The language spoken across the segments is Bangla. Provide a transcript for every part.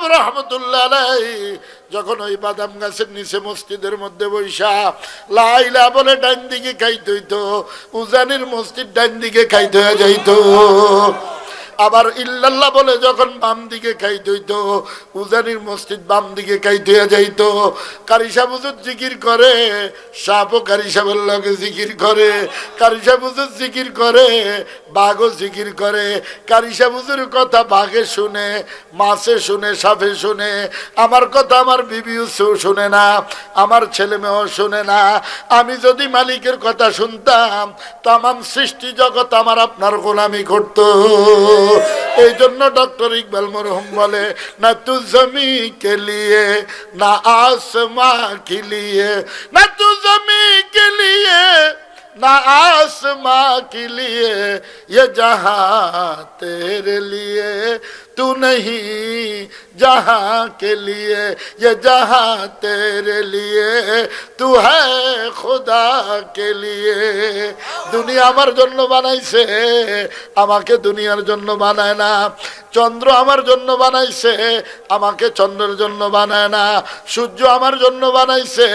সাহেব রহমতুল্লাহ যখন ওই বাদাম গাছের নিচে মসজিদের মধ্যে বৈশা লাইলা বলে ডান দিকে খাইতে হইতো, উজানির মসজিদ ডান দিকে খাইতে হয়ে যাইতো। আবার ইল্লাল্লাহ বলে যখন বাম দিকে খাইতে হইতো উজানির মসজিদ বাম দিকে হয়ে যাইতো। কারিসা বুজুর জিকির করে, সাপও কারিসাবের লগে জিকির করে কারিসা বুজুর জিকির করে, বাঘও জিকির করে। কারিসা বুজুর কথা বাঘে শুনে, মাছে শুনে, সাপে শুনে, আমার কথা আমার বিবিও শুনে না, আমার ছেলে মেয়েও শুনে না। আমি যদি মালিকের কথা শুনতাম, তামাম সৃষ্টি জগৎ আমার আপনার গোলামি করত। এই জন্য ডক্টর ইকবাল মরহম বলে না তু জমি কে লিয়ে না आसमां के लिए ना तू जमी के लिए ना आसमां के लिए ये जहां तेरे लिए तू नहीं जहां के लिए ये जहां तेरे लिए तू है खुदा के लिए দুনিয়া আমার জন্য বানাইছে আমাকে দুনিয়ার জন্য বানায় না চন্দ্র আমার জন্য বানাইছে আমাকে চন্দ্রের জন্য বানায় না সূর্য আমার জন্য বানাইছে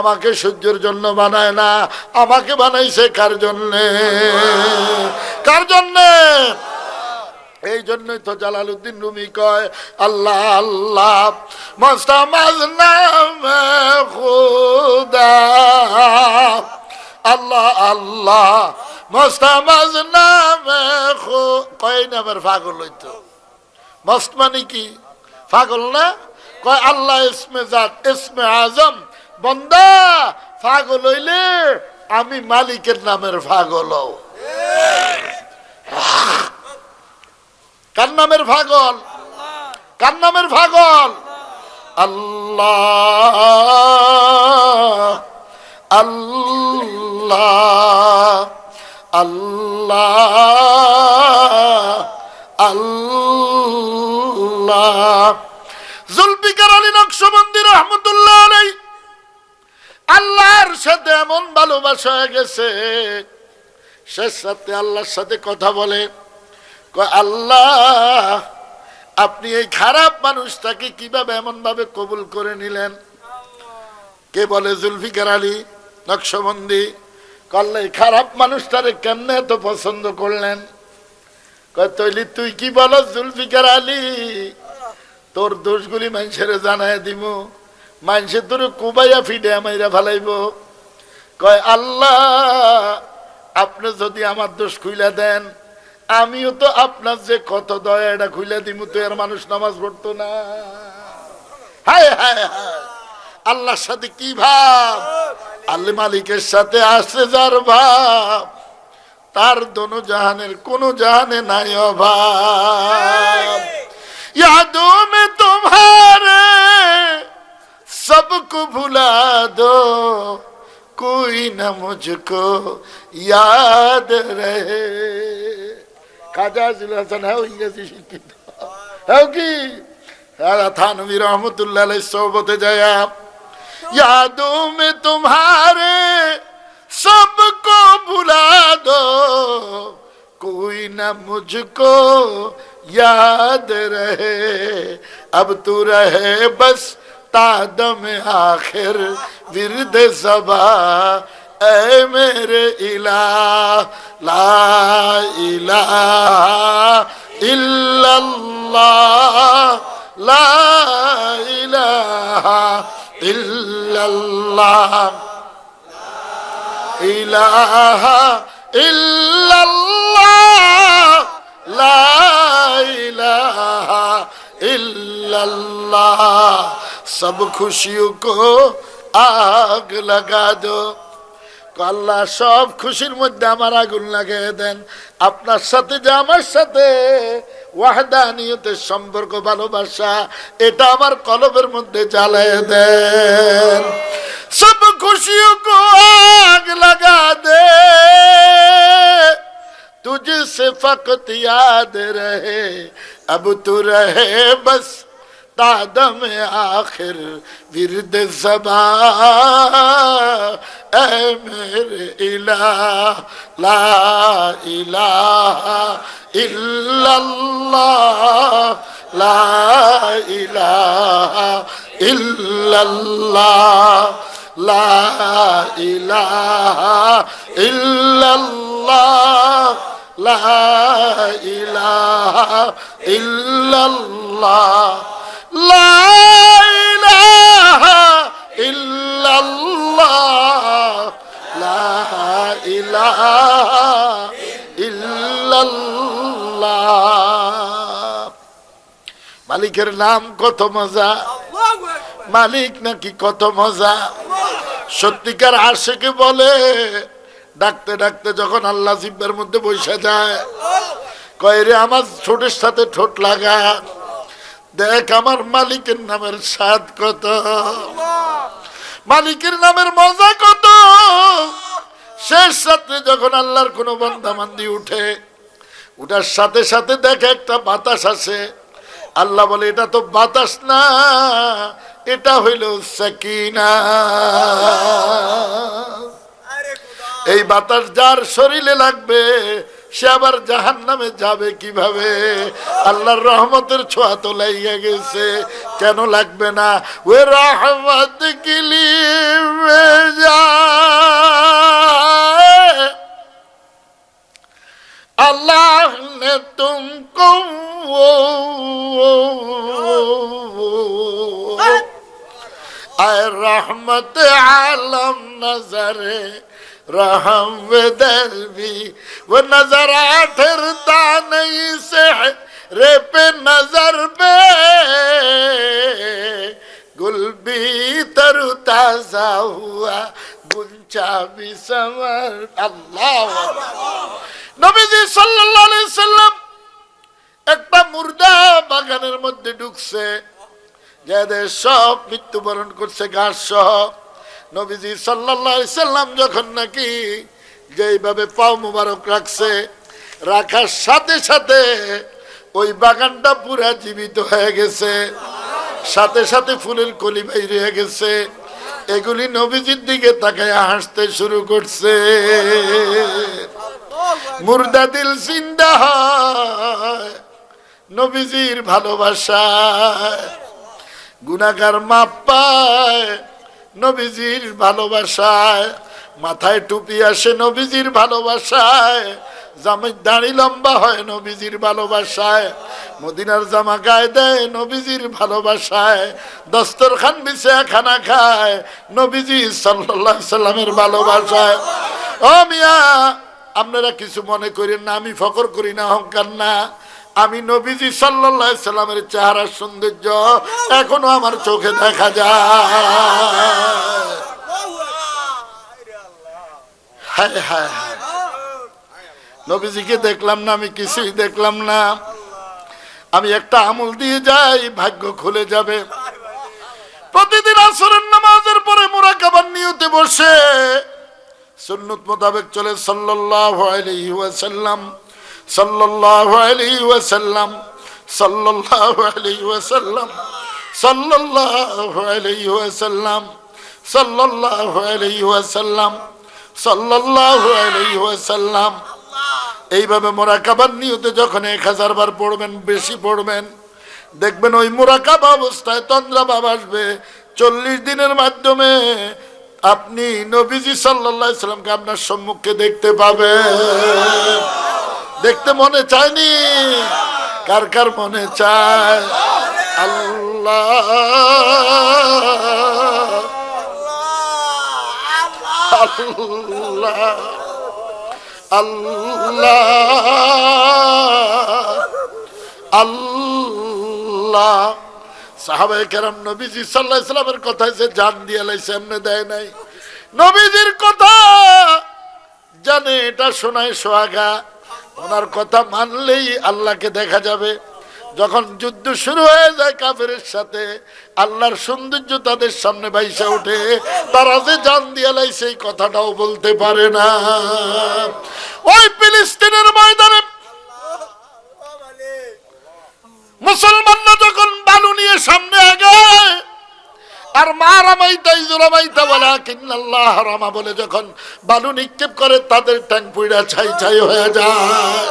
আমাকে সূর্যের জন্য বানায় না আমাকে বানাইছে কার জন্যে কার জন্যে এই জন্যই তো জালালউদ্দিন রুমি কয়, আল্লাহ আল্লাহ মস্তামাজ নাম আল্লাহ আল্লাহ মস্তামাজ নাম কয় নামের পাগল হইতো মস্ত মানে কি? পাগল না? কয়, আল্লাহ ইসমে জাত, ইসমে আজম, বন্দা, পাগল হইলে আমি মালিকের নামের পাগল কার নামের পাগল কার নামের পাগল আল্লাহ। আল্লাহ। আল্লাহ। আল্লাহ। জুলফিকার আলী নকশবন্দি রহমতুল্লাহ আলাই আল্লাহর সাথে এমন ভালোবাসা গেছে শেষ সাথে আল্লাহর সাথে কথা বলে। আল্লাহ, আপনি এই খারাপ মানুষটাকে কীভাবে এমন ভাবে কবুল করে নিলেন? কে বলে, জুলফিকার আলী, নকশবন্দি। করলে খারাপ মানুষটারে কেমনে এত পছন্দ করলেন? তৈলি, তুই কি বলো, জুলফিকার আলী, তোর দোষগুলি মানুষের জানায় দিব মানুষের তোর কুবাইয়া ফিডে আমাইরা ফালাইব। কয়, আল্লাহ, আপনি যদি আমার দোষ খুইলা দেন আমিও তো আপনার যে কত দয়া এটা খুইলা দিব তো এর মানুষ নামাজ পড়তো না হায় হায় হায় আল্লাহর সাথে কি ভাব আল্লাহ মালিকের সাথে আসে যার ভাব তার দোনো জাহানের কোন জাহানে নাই অভাব यादों में तुम्हारे सबको भुला दो कोई न मुझको याद रहे খাজা আজিল হাসান হ্যাঁ ইংরেজি শিক্ষিত হ্যাঁ কি থানবী রহমতুল্লাহ সৌবতে যায় यादों में तुम्हारे सबको भुला दो कोई न मुझको याद रहे अब तू रहे बस तादम आखिर विरद सबा اے میرے الہ لا الہ الا اللہ لا الہ الا اللہ الہ الا اللہ لا الہ الا اللہ سب خوشیوں کو آگ لگا دو আল্লাহ সব খুশির মধ্যে আমার আগুন লাগিয়ে দেন। আপনার সাথে যে আমার সাথে ওয়াহদানিয়তের সম্পর্ক, ভালোবাসা, এটা আমার কলবের মধ্যে জ্বালিয়ে দেন। সব খুশিও কো আগ লাগা দে। তুজে সে ফকত রে আব তু রে বস دم آخر برد زبا. أمر إله لا إله إلا الله لا إله إلا الله لا إله إلا الله لا إله إلا الله. মালিকের নাম কত মজা? মালিক নাকি কত মজা? সত্যিকার আশেকে বলে, ডাকতে ডাকতে যখন আল্লাহ জিব্বার মধ্যে বসে যায়, কয় রে আমার ঠোঁটের সাথে ঠোঁট লাগা। দেখ আমার মালিকের নামের স্বাদ কত? মালিকের নামের মজা কত? শেষ রাত্রে যখন আল্লাহর কোনো বন্দাবান্দি উঠে উঠার সাথে সাথে দেখে একটা বাতাস আছে আল্লাহ বলে এটা তো বাতাস না এটা হইল সাকিনা। এই বাতাস যার শরীরে লাগবে সে আবার জাহান নামে যাবে কীভাবে? আল্লাহর রহমতের ছোঁয়া তো লাইয়া গেছে। কেন লাগবে না? ওই রহমত কিলি আল্লাহ নে তুমি আয় রহমত আলম নজরে रहम दरबी वो नजर ठहरता नहीं से रे पे नजर पे गुल भी तरु ताजा हुआ गुंचा भी समर अल्लाह নবীজি সাল্লাল্লাহু আলাইহি সাল্লাম একটা মুর্দা বাগানের মধ্যে ঢুকছে যাদের সব মৃত্যুবরণ করছে ঘাস সহ নবীজি সাল্লাল্লাহু সাল্লাম যখন নাকি যেইভাবে পাও মুবারক রাখছে, রাখার সাথে সাথে ওই বাগানটা পুরা জীবিত হয়ে গেছে। সাথে সাথে ফুলের কলি বাইরে হয়ে গেছে। এগুলি নবীজির দিকে তাকায় হাসতে শুরু করছে। মুর্দা দিল হয় নবীজির ভালোবাসা গুনাগার মাপ পায়। নবীজির ভালোবাসায়, মাথায় টুপি আসে নবীজির ভালোবাসায় জামের দাড়ি লম্বা হয় নবীজির ভালোবাসায়, মদিনার জামা গায়ে দেয় নবীজির ভালোবাসায়, দস্তরখান বিছে খানা খায় নবীজি আলাইহি সাল্লামের ভালোবাসায়। ও মিয়া, আপনারা কিছু মনে করেন না, আমি ফকর করি না, অহংকার না। আমি নবীজি সাল্লামের চেহারার সৌন্দর্য এখনও আমার চোখে দেখা যায়। হায় হায় নবীজিকে দেখলাম না, আমি কিছুই দেখলাম না। আমি একটা আমল দিয়ে যাই, ভাগ্য খুলে যাবে। প্রতিদিন আসরের নামাজের পরে মোরা কাবার নিয়তে বসে সুন্নত মোতাবেক চলে সাল্লাল্লাহু আলাইহি ওয়াসাল্লাম। ওয়াসাল্লাম এইভাবে মোরাকাবার নিয়তে যখন এক হাজার বার পড়বেন, বেশি পড়বেন, দেখবেন ওই মোরাকাবা অবস্থায় তন্দ্রা ভাব আসবে। চল্লিশ দিনের মাধ্যমে আপনি নবীজি আলাইহি সাল্লামকে আপনার সম্মুখে দেখতে পাবেন। দেখতে মনে চায়নি। কার কার মনে চায়? আল্লাহ। আল্লাহ। আল্লাহ। আল্লাহ। সাহাবায়ে কেরাম নবীজি সাল্লাল্লাহু আলাইহি সাল্লামের কথায় যে জান দিয়ে লাইছে, এমনি দেয় নাই। নবীজির কথা জানে, এটা শোনায় সোহাগা। ওনার কথা মানলেই আল্লাহকে দেখা যাবে। যখন যুদ্ধ শুরু হয়ে যায় কাফেরের সাথে, আল্লাহর সৌন্দর্য তাদের সামনে বাইসা ওঠে। তারা যে জান দিয়ে সেই কথাটাও বলতে পারে না। ওই ফিলিস্তিনের ময়দানে মুসলমানরা যখন বালু নিয়ে সামনে আগায় আর মা রামাইতা ইজুরামাইতা বলে কিন্নাল্লাহ রামা বলে যখন বালু নিক্ষেপ করে, তাদের ট্যাং পুইরা ছাই ছাই হয়ে যায়।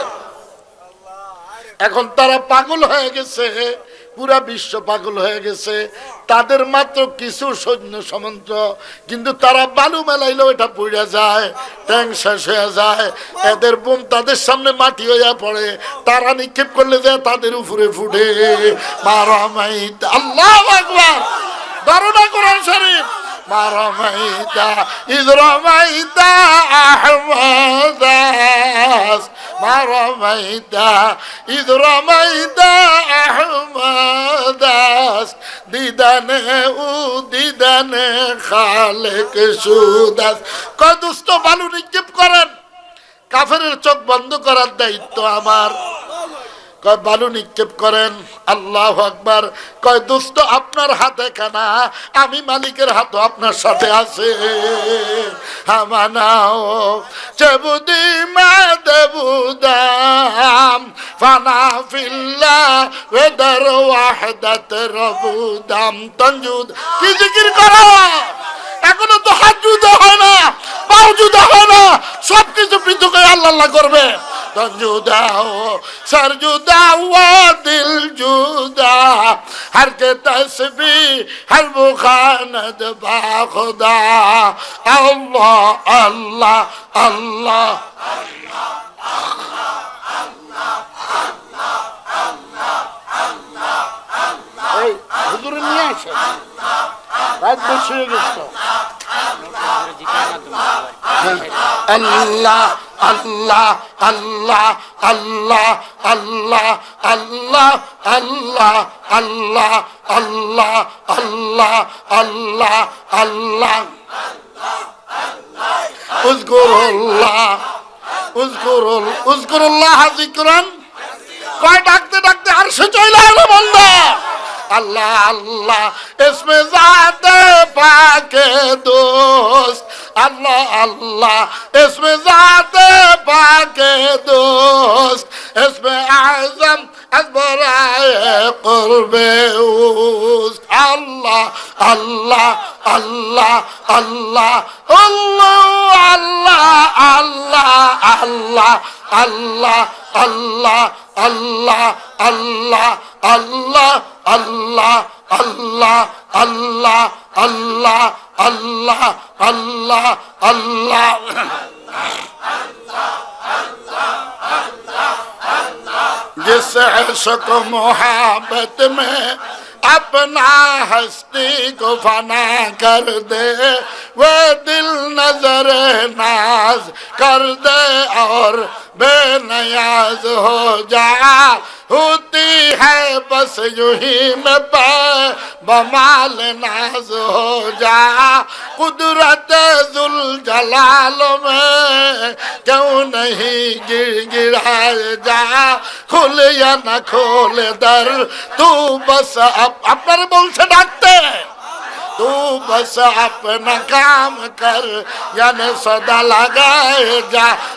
এখন তারা পাগল হয়ে গেছে, পুরা বিশ্ব পাগল হয়ে গেছে। তাদের মাত্র কিছু সৈন্য সমন্ত্র কিন্তু তারা বালু মেলাইলেও এটা পুড়ে যায়, ট্যাং শেষ হয়ে যায়। এদের বোম তাদের সামনে মাটি হইয়া পড়ে, তারা নিক্ষেপ করলে যায় তাদের উপরে ফুটে। মারামাইত আল্লাহ ধরো না কোরআন শরীফ। মারমাইদা ইদরমাইদা আহমদাস। মারমাইদা ইদরমাইদা আহমদাস। দিদানে উ, দিদানে খালেক সুদাস। কয় দুষ্ট বালু নিক্ষেপ করেন? কাফের চোখ বন্ধ করার দায়িত্ব আমার। কয় বালু নিক্ষেপ করেন। আল্লাহ আকবার। কয়, দুষ্ট আপনার হাতে খানা আমি মালিকের হাতও আপনার সাথে আছে। হামানাও মা এখনও তো হাত জুদা হয় না, পাও জুদা হয় না সব কিছু পৃথক আল্লাহ করবে। वतन जुदा हो सर जुदा हुआ दिल जुदा हर के तस्बी हर बुखानद बाखुदा अल्लाह अल्लाह अल्लाह হুজুরে নিয়ে আসে রাত বেশি হয়ে গেছে আল্লাহ আল্লাহ আল্লাহ আল্লাহ আল্লাহ আল্লাহ আল্লাহ আল্লাহ আল্লাহ আল্লাহ আল্লাহ আল্লাহ উজকুরুল্লাহ উজকুরুল উজকুরুল্লাহ যিকরান কয় ডাকতে ডাকতে আর সে চলে এলো বন্ধ আল্লাহ আল্লাহ ইসমে জাতে পাকে দোস্ত আল্লাহ আল্লাহ ইসমে জাতে পাকে দোস্ত ইসমে আজম আকবরায় করবে আল্লাহ আল্লাহ আল্লাহ আল্লাহ আল্লাহ আল্লাহ আল্লাহ আল্লাহ আল্লাহ আল্লাহ আল্লাহ আল্লাহ আল্লাহ আল্লাহ আল্লাহ আল্লাহ আল্লাহ আল্লাহ আল্লাহ जिस इश्क मोहब्बत में अपना हस्ती को फना कर दे वो दिल नजर नाज कर दे और बेनयाज हो जा होती है बस यू ही में बमाल नाज हो जा कुदरत जुल जलाल में क्यों नहीं गिर गिराए जा खोल या ना खोल दर तू बस अप, अपना बोल से डाकते तू बस अपना काम कर यानी सदा लगाए जा